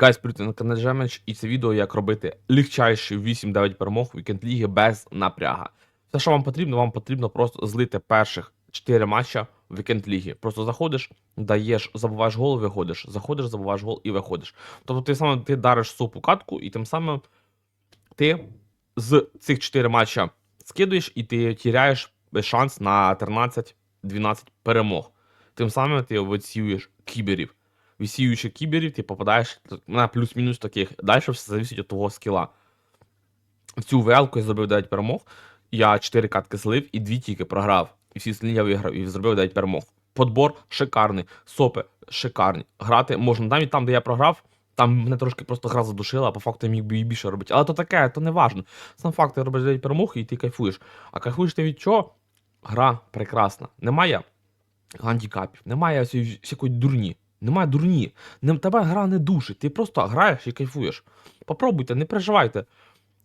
Гайс, привіт, на каналі Жемеч, і це відео, як робити легчайші 8-9 перемог вікенд ліги без напряга. Все, що вам потрібно, вам потрібно просто злити перших 4 матча в вікенд ліги. Просто заходиш, даєш, забуваєш гол, виходиш. Заходиш, забуваєш гол і виходиш. Тобто ти саме ти дариш супу катку, і тим самим ти з цих 4 матча скидуєш, і ти тіряєш шанс на 13-12 перемог. Тим самим ти висіюєш кіберів. Висіюючи кіберів, ти попадаєш на плюс-мінус таких. Далі все залежить від твого скіла. В цю велку я зробив 9 перемог. Я 4 катки злив і 2 тільки програв. І всі остальні я виграв і зробив 9 перемог. Подбор шикарний, сопи шикарні. Грати можна навіть там, де я програв. Там мене трошки просто гра задушила, а по факту я міг би і більше робити. Але то таке, то не важно. Сам факт, ти робиш 9 перемог і ти кайфуєш. А кайфуєш ти від чого? Гра прекрасна. Немає гандікапів, немає всякої дурні. Немає дурні. Тебе гра не душить. Ти просто граєш і кайфуєш. Попробуйте, не переживайте.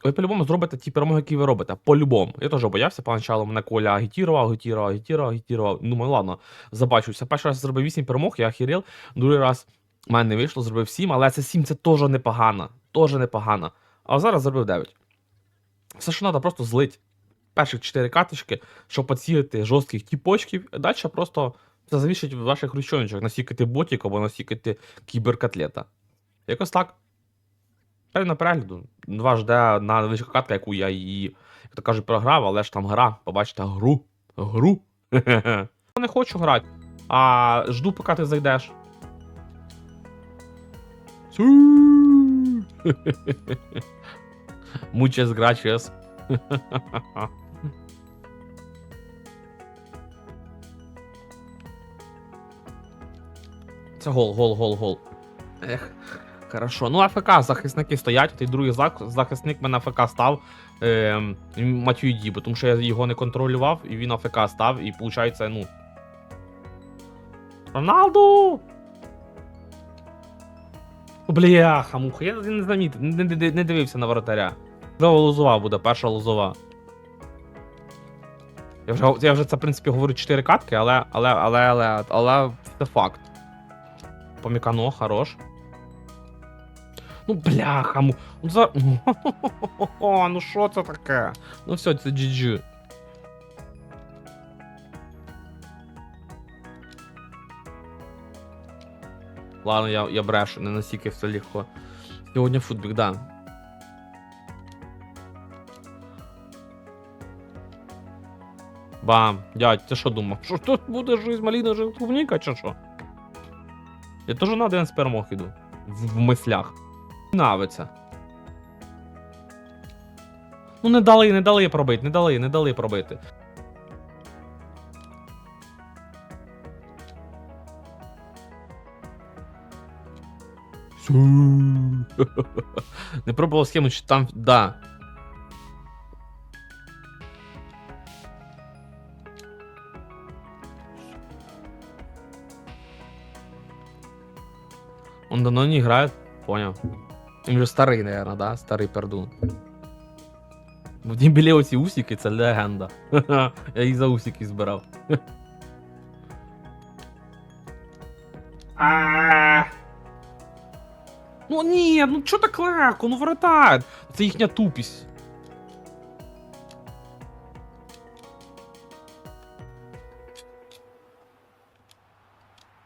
Ви по-любому зробите ті перемоги, які ви робите. По-любому. Я теж боявся, поначалу мене Коля агітірував, агітірував, агітірував, агітірував. Думаю, ладно, забачуся. Перший раз зробив 8 перемог, я охерел. Другий раз в мене не вийшло, зробив 7, але це 7 це теж непогано. Теж непогано. А зараз зробив 9. Все, що треба, просто злить. Перших 4 каточки, щоб поцілити жорстких тіпочків, далі просто це залежить від ваших ручоночок, наскільки ти ботик або наскільки ти кіберкотлета. Якось так. Певно перегляду. Вас жде на велика катка, яку я її, як то кажуть, програв, але ж там гра. Побачите гру. Гру. Я не хочу грати. А жду, поки ти зайдеш. Muchas gracias. Це гол, гол, гол, гол. Ех, хорошо. Ну, АФК, захисники стоять, той другий захисник мене АФК став е, Матюйді, бо тому що я його не контролював, і він АФК став, і виходить, ну. Роналду! Бляха, муха, я не замітив, не, не, не дивився на воротаря. Знову лозова буде, перша лозова. Я вже, я вже це, в принципі, говорю 4 катки, але, але, але, але, але це факт. Помікано, хорош. Ну, бляха. Ну, за... Ну що це таке? Ну все, це GG. Ладно, я, я брешу, не настільки все легко. Сьогодні футбік, да. Бам, дядь, ти що думав? Що тут буде жизнь маліна, жизнь клубніка, чи що? Я теж на один з перемог іду. В, в мислях. Навиться. Ну не дали, не дали пробити, не дали, не дали пробити. Не пробував схему, чи там. Да. Он давно не играет? Понял. Он вже старый, наверное, да? Старый пердун. В Дімбілі оці усики це легенда. Я їх за усики збирав. Ну ні, ну чо так легко, ну вратает! Це їхня тупість.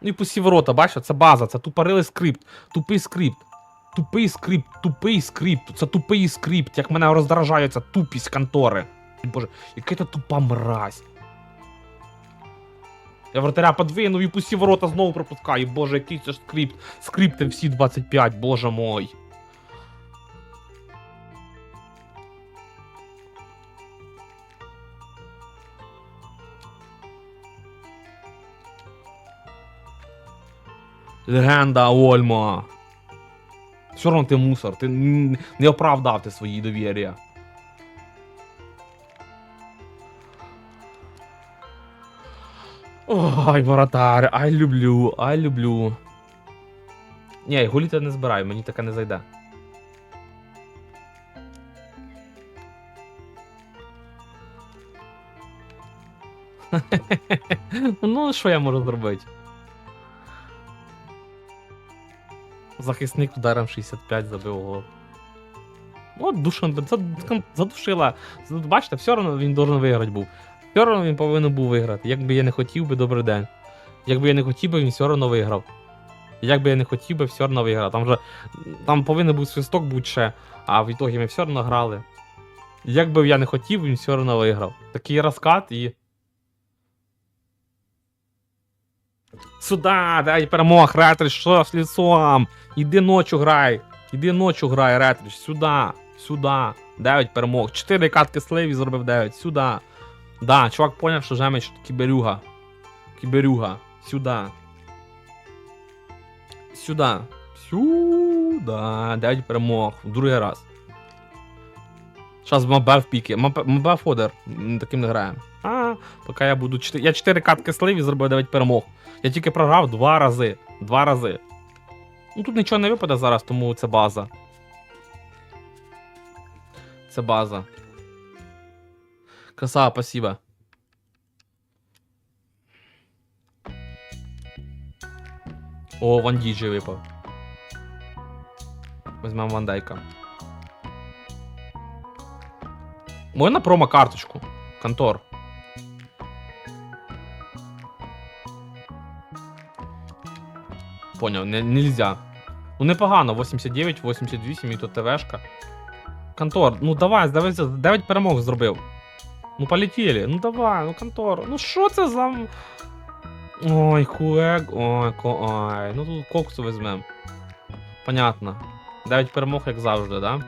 Ну і пусті ворота, бачиш, це база, це тупорилий скрипт, тупий скрипт. Тупий скрипт, тупий скрипт, це тупий скрипт, як мене роздражає ця тупість контори. Боже, яка це тупа мразь. Я вратаря подвинув і пусті ворота знову пропускаю. Боже, який це ж скрипт. Скрипти всі 25, боже мой. Легенда Ольма. Все одно ти мусор, ти не оправдав ти свої довір'я. Ой, воротар, ай люблю, ай люблю. Ні, гуліти не збираю, мені таке не зайде. ну, що я можу зробити? Захисник ударом 65 забив гол. От душа, задушила. Бачите, все одно він должен виграти був. Все одно він повинен був виграти. Якби я не хотів би, добрий день. Якби я не хотів би, він все одно виграв. Як би я не хотів би, все одно виграв. Там же там повинен був свисток бути ще, а в ітогі ми все одно грали. Як би я не хотів, він все одно виграв. Такий розкат і. Сюда, дай перемог, Ретрич, що з лісом? Іди ночу грай. Іди ночу грай, Ретрич, сюди, сюди. 9 перемог. 4 катки сливі зробив 9. Сюди. Да, чувак поняв, що Жемич кіберюга. Кіберюга. Сюди. Сюди. Сюда. 9 перемог. В другий раз. Зараз Мабе піки. Мабе Фодер. Таким не граємо. А, поки я буду 4. Я 4 катки сливі зробив 9 перемог. Я тільки програв два рази. Два рази. Ну тут нічого не випаде зараз, тому це база. Це база. Красава, спасибо. О, Ван Діджі випав. Візьмемо Ван Дайка. Можна промо-карточку? Контор. Поняв, не, нельзя. Ну непогано, 89, 88 і тут ТВшка. Контор, ну давай, давай, 9 перемог зробив. Ну полетіли, ну давай, ну контор. Ну що це за. Ой, хуек, ой, ко, ой. Ну тут коксу візьмем. Понятно. 9 перемог, як завжди, да?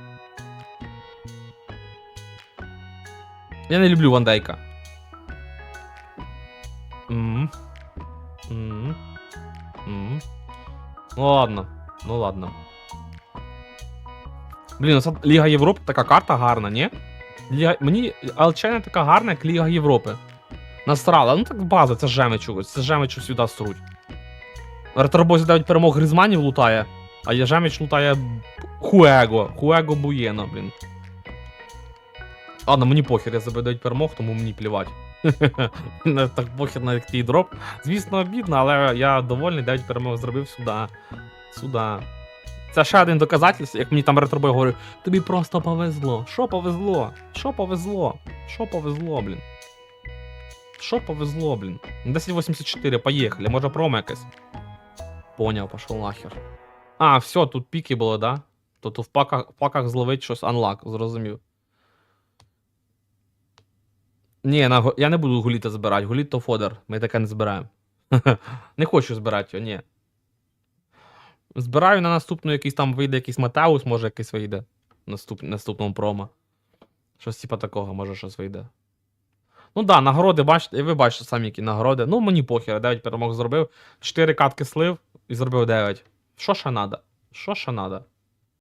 Я не люблю Вандайка. Мгм. Мгм. Мгм. Ну ладно, ну ладно. Блін, це Ліга Європи така карта гарна, ні? Ліга... Мені ЛЧ не така гарна, як Ліга Європи. Насрала, ну так база, це жемичу, це жемичу сюди сруть. Ретробозі дають перемог Гризманів лутає, а я жемич лутає Хуего. Хуего Буєно, блін. Ладно, мені похер, я забив 9 перемог, тому мені плівать. Не так похер на такий дроп. Звісно, обідно, але я довольний, 9 перемог зробив сюди. Сюди. Це ще один доказательство, як мені там ретробой говорив, тобі просто повезло. Що повезло? Що повезло? Що повезло, блін? Що повезло, блін? 1084, поїхали, може промо якесь. Поняв, пошел нахер. А, все, тут піки були, да? Тут в паках, в паках зловить щось анлак, зрозумів. Ні, на, я не буду гуліта збирати. Гуліт то фодер. Ми таке не збираємо. не хочу збирати його, ні. Збираю на наступну якийсь там вийде якийсь Матеус, може якийсь вийде. Наступ, наступному промо. Щось типа такого, може щось вийде. Ну да, нагороди, бачите, і ви бачите самі, які нагороди. Ну, мені похер, 9 перемог зробив, 4 катки слив і зробив 9. Що ще надо? Що ще надо?